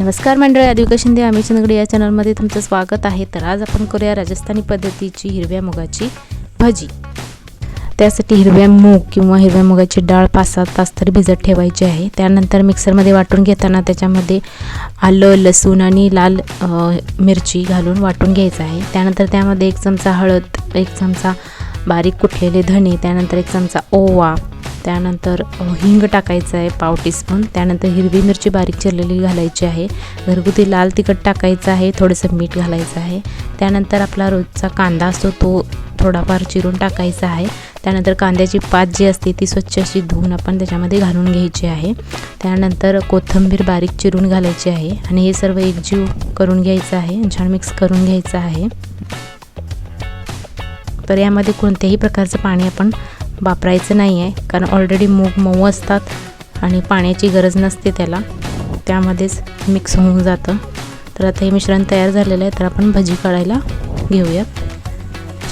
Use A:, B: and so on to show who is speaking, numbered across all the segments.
A: नमस्कार मंडळी आदिविका दे आम्ही चंदगडी या चॅनलमध्ये तुमचं स्वागत आहे. तर आज आपण करूया राजस्थानी पद्धतीची हिरव्या मुगाची भजी. त्यासाठी हिरव्या मूग किंवा हिरव्या मुगाची डाळ पाच सात तास तरी भिजत ठेवायची आहे. त्यानंतर मिक्सरमध्ये वाटून घेताना त्याच्यामध्ये आलं लसूण आणि लाल मिरची घालून वाटून घ्यायचं आहे. त्यानंतर त्यामध्ये एक चमचा हळद एक चमचा बारीक कुटलेले धणे त्यानंतर एक चमचा ओवा त्यानंतर हिंग टाकायचं आहे पाव टीस्पून. त्यानंतर हिरवी मिरची बारीक चिरलेली घालायची आहे. घरगुती लाल तिखट टाकायचं आहे थोडंसं मीठ घालायचं आहे. त्यानंतर आपला रोजचा कांदा असतो तो थोडाफार चिरून टाकायचा आहे. त्यानंतर कांद्याची पात जी असते ती स्वच्छ अशी धुवून आपण त्याच्यामध्ये घालून घ्यायची आहे. त्यानंतर कोथिंबीर बारीक चिरून घालायची आहे आणि हे सर्व एकजीव करून घ्यायचं आहे छान मिक्स करून घ्यायचं आहे. तर यामध्ये कोणत्याही प्रकारचं पाणी आपण वापरायचं नाही आहे कारण ऑलरेडी मूग मऊ असतात आणि पाण्याची गरज नसते त्याला. त्यामध्येच मिक्स होऊन जातं. तर आता हे मिश्रण तयार झालेलं आहे. तर आपण भजी काढायला घेऊयात.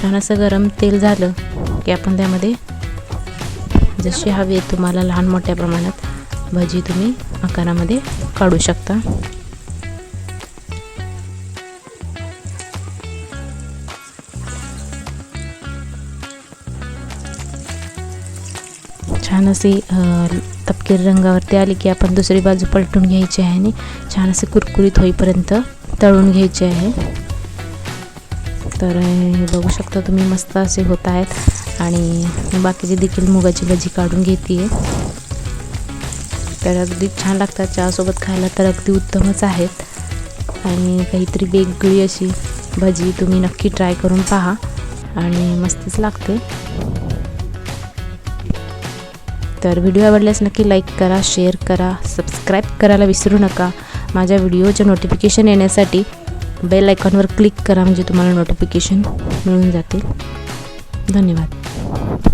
A: छान असं गरम तेल झालं की आपण त्यामध्ये जशी हवी आहे तुम्हाला लहान मोठ्या प्रमाणात भजी तुम्ही आकारामध्ये काढू शकता. छान अशी अ, तपकीर रंगावरती आली की आपण दुसरी बाजू पलटून घ्यायची आहे आणि छान असे कुरकुरीत होईपर्यंत तळून घ्यायचे आहे. तर हे बघू शकता तुम्ही मस्त असे होत आहेत आणि बाकीचे देखील मुगाची भजी काढून घेते तर अगदी छान लागतात चहासोबत खायला तर अगदी उत्तमच आहेत. आणि काहीतरी वेगळी अशी भजी तुम्ही नक्की ट्राय करून पहा आणि मस्तच लागते. तर व्हिडिओ आवडल्यास नक्की लाईक करा शेअर करा सबस्क्राईब करायला विसरू नका. माझ्या व्हिडिओचे नोटिफिकेशन येण्यासाठी बेल आयकॉनवर क्लिक करा म्हणजे तुम्हाला नोटिफिकेशन मिळून जातील. धन्यवाद.